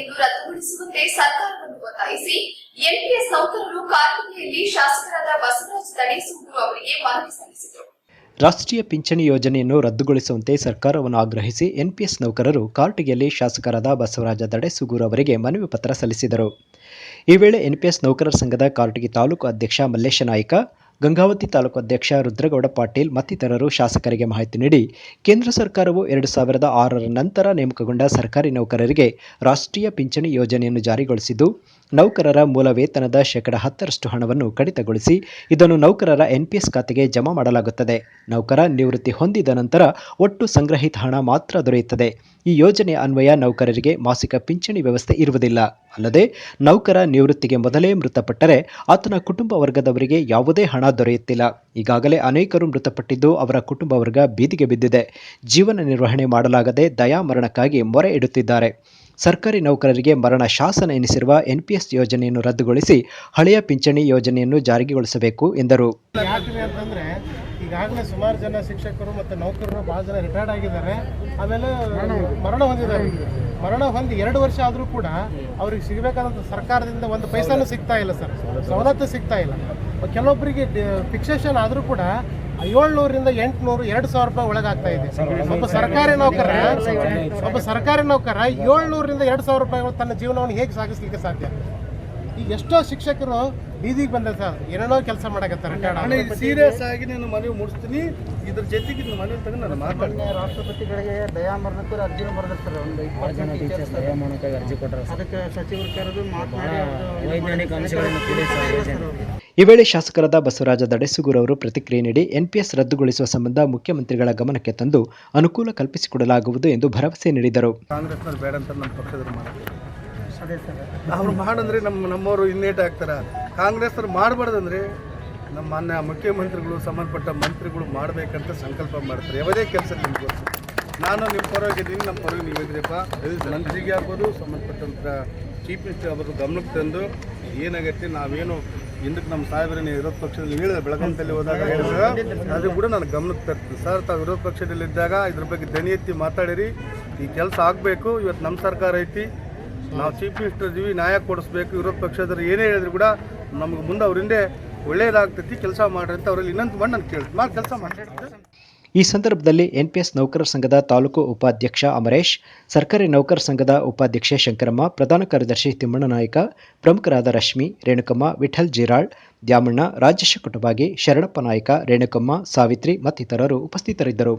ಯೋಜನೆಯನ್ನು ರದ್ದುಗೊಳಿಸುವಂತೆ ಸರ್ಕಾರವನ್ನು ಒತ್ತಾಯಿಸಿ ಎನ್ಪಿಎಸ್ ನೌಕರರು ಕಾರ್ಮಿಕೆಯಲ್ಲಿ ಶಾಸಕರಾದ ಬಸವರಾಜ ತಡೇಸೂರು ಅವರಿಗೆ ಮನವಿ ಸಲ್ಲಿಸಿದರು. ರಾಷ್ಟ್ರೀಯ ಪಿಂಚಣಿ ಯೋಜನೆಯನ್ನು ರದ್ದುಗೊಳಿಸುವಂತೆ ಸರ್ಕಾರವನ್ನು ಆಗ್ರಹಿಸಿ ಎನ್ಪಿಎಸ್ ನೌಕರರು ಕಾರ್ಟಿಗೆಯಲ್ಲಿ ಶಾಸಕರಾದ ಬಸವರಾಜ ದಡೆಸುಗೂರು ಅವರಿಗೆ ಮನವಿ ಪತ್ರ ಸಲ್ಲಿಸಿದರು. ಈ ವೇಳೆ ಎನ್ಪಿಎಸ್ ನೌಕರರ ಸಂಘದ ಕಾರ್ಟಿಗೆ ತಾಲೂಕು ಅಧ್ಯಕ್ಷ ಮಲ್ಲೇಶ ನಾಯ್ಕ ಗಂಗಾವತಿ ತಾಲೂಕು ಅಧ್ಯಕ್ಷ ರುದ್ರಗೌಡ ಪಾಟೀಲ್ ಮತ್ತಿತರರು ಶಾಸಕರಿಗೆ ಮಾಹಿತಿ ನೀಡಿ ಕೇಂದ್ರ ಸರ್ಕಾರವು ಎರಡು ಸಾವಿರದ ಆರರ ನಂತರ ನೇಮಕಗೊಂಡ ಸರ್ಕಾರಿ ನೌಕರರಿಗೆ ರಾಷ್ಟ್ರೀಯ ಪಿಂಚಣಿ ಯೋಜನೆಯನ್ನು ಜಾರಿಗೊಳಿಸಿದ್ದು, ನೌಕರರ ಮೂಲ ವೇತನದ ಶೇಕಡ ಹತ್ತರಷ್ಟು ಹಣವನ್ನು ಕಡಿತಗೊಳಿಸಿ ಇದನ್ನು ನೌಕರರ ಎನ್ಪಿಎಸ್ ಖಾತೆಗೆ ಜಮಾ ಮಾಡಲಾಗುತ್ತದೆ. ನೌಕರ ನಿವೃತ್ತಿ ಹೊಂದಿದ ನಂತರ ಒಟ್ಟು ಸಂಗ್ರಹಿತ ಹಣ ಮಾತ್ರ ದೊರೆಯುತ್ತದೆ. ಈ ಯೋಜನೆಯ ಅನ್ವಯ ನೌಕರರಿಗೆ ಮಾಸಿಕ ಪಿಂಚಣಿ ವ್ಯವಸ್ಥೆ ಇರುವುದಿಲ್ಲ. ಅಲ್ಲದೆ, ನೌಕರ ನಿವೃತ್ತಿಗೆ ಮೊದಲೇ ಮೃತಪಟ್ಟರೆ ಆತನ ಕುಟುಂಬ ವರ್ಗದವರಿಗೆ ಯಾವುದೇ ಹಣ ದೊರೆಯುತ್ತಿಲ್ಲ. ಈಗಾಗಲೇ ಅನೇಕರು ಮೃತಪಟ್ಟಿದ್ದು ಅವರ ಕುಟುಂಬ ವರ್ಗ ಬೀದಿಗೆ ಬಿದ್ದಿದೆ. ಜೀವನ ನಿರ್ವಹಣೆ ಮಾಡಲಾಗದೆ ದಯಾಮರಣಕ್ಕಾಗಿ ಮೊರೆ ಇಡುತ್ತಿದ್ದಾರೆ. ಸರ್ಕಾರಿ ನೌಕರರಿಗೆ ಮರಣ ಶಾಸನ ಎನಿಸಿರುವ ಎನ್ಪಿಎಸ್ ಯೋಜನೆಯನ್ನು ರದ್ದುಗೊಳಿಸಿ ಹಳೆಯ ಪಿಂಚಣಿ ಯೋಜನೆಯನ್ನು ಜಾರಿಗೊಳಿಸಬೇಕು ಎಂದರು. ಈಗಾಗಲೇ ಸುಮಾರು ಜನ ಶಿಕ್ಷಕರು ಮತ್ತು ನೌಕರರು ಭಾಳ ಜನ ರಿಟೈರ್ಡ್ ಆಗಿದ್ದಾರೆ. ಆಮೇಲೆ ಮರಣ ಹೊಂದಿದ್ದಾರೆ. ಮರಣ ಹೊಂದಿ ಎರಡು ವರ್ಷ ಆದರೂ ಕೂಡ ಅವ್ರಿಗೆ ಸಿಗಬೇಕಾದಂಥ ಸರ್ಕಾರದಿಂದ ಒಂದು ಪೈಸಾನು ಸಿಗ್ತಾ ಇಲ್ಲ ಸರ್. ಸವಲತ್ತು ಸಿಗ್ತಾ ಇಲ್ಲ. ಕೆಲವೊಬ್ಬರಿಗೆ ಫಿಕ್ಸೇಷನ್ ಆದರೂ ಕೂಡ ಏಳ್ನೂರಿಂದ ಎಂಟುನೂರು, ಎರಡು ಸಾವಿರ ರೂಪಾಯಿ ಒಳಗಾಗ್ತಾ ಇದೆ. ಒಬ್ಬ ಸರ್ಕಾರಿ ನೌಕರ, ಒಬ್ಬ ಸರ್ಕಾರಿ ನೌಕರ ಏಳ್ನೂರಿಂದ ಎರಡು ಸಾವಿರ ರೂಪಾಯಿಗಳು ತನ್ನ ಜೀವನವನ್ನು ಹೇಗೆ ಸಾಗಿಸ್ಲಿಕ್ಕೆ ಸಾಧ್ಯ? ಈಗ ಎಷ್ಟೋ ಶಿಕ್ಷಕರು ಬೀದಿಗೆ ಬಂದ ಸರ್ ಏನೇನೋ ಕೆಲಸ ಮಾಡಕತ್ತಾರೆ ಸೀರಿಯಸ್ ಆಗಿ ನಾನು ಮನವಿ ಮುಡಿಸ್ತೀನಿ. ಇದ್ರ ಜೊತೆಗೆ ಇನ್ನು ಮನವಿ ತಗೊಂಡು ನಾನು ಮಾತಾಡ್ತೀನಿ. ರಾಷ್ಟ್ರಪತಿಗಳಿಗೆ ದಯಾಮರಣಕ್ಕೂ ಅರ್ಜಿನ ಬರೆದಿರ್ತಾರೆ. ಒಂದು ಇಪ್ಪತ್ತು ಜನ ಟೀಚರ್ಸ್ ಅರ್ಜಿ ಕೊಟ್ಟರೆ ಅದಕ್ಕೆ ಸಚಿವರು ಕರೆದು ಮಾತನಾಡಿ ವೈಜ್ಞಾನಿಕ ಅಂಶಗಳನ್ನು ಕೂಡಿ ಈ ವೇಳೆ ಶಾಸಕರಾದ ಬಸವರಾಜ ದಡೆಸುಗೂರು ಅವರು ಪ್ರತಿಕ್ರಿಯೆ ನೀಡಿ ಎನ್ಪಿಎಸ್ ರದ್ದುಗೊಳಿಸುವ ಸಂಬಂಧ ಮುಖ್ಯಮಂತ್ರಿಗಳ ಗಮನಕ್ಕೆ ತಂದು ಅನುಕೂಲ ಕಲ್ಪಿಸಿಕೊಡಲಾಗುವುದು ಎಂದು ಭರವಸೆ ನೀಡಿದರು. ಅವ್ರು ಮಾಡಂದ್ರೆ ನಮ್ಮ ನಮ್ಮವರು ಇನ್ನೇಟ್ ಆಗ್ತಾರೆ. ಕಾಂಗ್ರೆಸ್ನವ್ರು ಮಾಡಬಾರ್ದಂದ್ರೆ ನಮ್ಮ ಮಾನ್ಯ ಮುಖ್ಯಮಂತ್ರಿಗಳು ಸಂಬಂಧಪಟ್ಟ ಮಂತ್ರಿಗಳು ಮಾಡಬೇಕಂತ ಸಂಕಲ್ಪ ಮಾಡ್ತಾರೆ. ಯಾವುದೇ ಕೆಲಸ ನಿಮ್ಗೆ ನಾನು ನಿಮ್ಮ ಪರವಾಗಿದ್ದೀನಿ ನಮ್ಮ ಪರವಾಗಿ ನೀವು ಇದ್ರಪ್ಪ. ಮಂತ್ರಿಗೆ ಆಗ್ಬೋದು ಸಂಬಂಧಪಟ್ಟಂಥ ಚೀಫ್ ಮಿನಿಸ್ಟರ್ ಅವರು ಗಮನಕ್ಕೆ ತಂದು ಏನಾಗೈತಿ, ನಾವೇನು ಹಿಂದಕ್ಕೆ ನಮ್ಮ ಸಾಹೇಬರೇ ವಿರೋಧ ಪಕ್ಷದಲ್ಲಿ ಹೇಳಿದ್ರೆ ಬೆಳಗಾವಿಯಲ್ಲಿ ಹೋದಾಗ ಅದು ಕೂಡ ನಾನು ಗಮನಕ್ಕೆ ತರ್ತೀನಿ. ಸರ್, ತಾವು ವಿರೋಧ ಪಕ್ಷದಲ್ಲಿದ್ದಾಗ ಇದ್ರ ಬಗ್ಗೆ ದನಿ ಎತ್ತಿ ಮಾತಾಡಿರಿ. ಈ ಕೆಲಸ ಆಗಬೇಕು, ಇವತ್ತು ನಮ್ಮ ಸರ್ಕಾರ ಐತಿ. ನಾವು ಚೀಫ್ ಮಿನಿಸ್ಟರ್ ಇದೀವಿ ನ್ಯಾಯ ಕೊಡಿಸ್ಬೇಕು, ವಿರೋಧ ಪಕ್ಷದವ್ರು ಏನೇ ಹೇಳಿದ್ರು ಕೂಡ ನಮ್ಗೆ ಮುಂದೆ ಅವರಿಂದ ಒಳ್ಳೇದಾಗ್ತೈತಿ, ಕೆಲಸ ಮಾಡ್ರಿ ಅಂತ ಅವರಲ್ಲಿ ಇನ್ನೊಂದು ಮಾಡಿ ನಾನು ಕೇಳ್ತೀನಿ ಮಾಡಿ ಕೆಲಸ ಮಾಡ್ತಾ ಈ ಸಂದರ್ಭದಲ್ಲಿ ಎನ್ಪಿಎಸ್ ನೌಕರರ ಸಂಘದ ತಾಲೂಕು ಉಪಾಧ್ಯಕ್ಷ ಅಮರೇಶ್, ಸರ್ಕಾರಿ ನೌಕರರ ಸಂಘದ ಉಪಾಧ್ಯಕ್ಷೆ ಶಂಕರಮ್ಮ, ಪ್ರಧಾನ ಕಾರ್ಯದರ್ಶಿ ತಿಮ್ಮಣ್ಣ ನಾಯಕ, ಪ್ರಮುಖರಾದ ರಶ್ಮಿ, ರೇಣುಕಮ್ಮ, ವಿಠಲ್ ಜಿರಾಳ್, ದ್ಯಾಮಣ್ಣ, ರಾಜೇಶ ಕುಟುಂಬಾಗಿ ಶರಣಪ್ಪ ನಾಯಕ, ರೇಣುಕಮ್ಮ, ಸಾವಿತ್ರಿ ಮತ್ತಿತರರು ಉಪಸ್ಥಿತರಿದ್ದರು.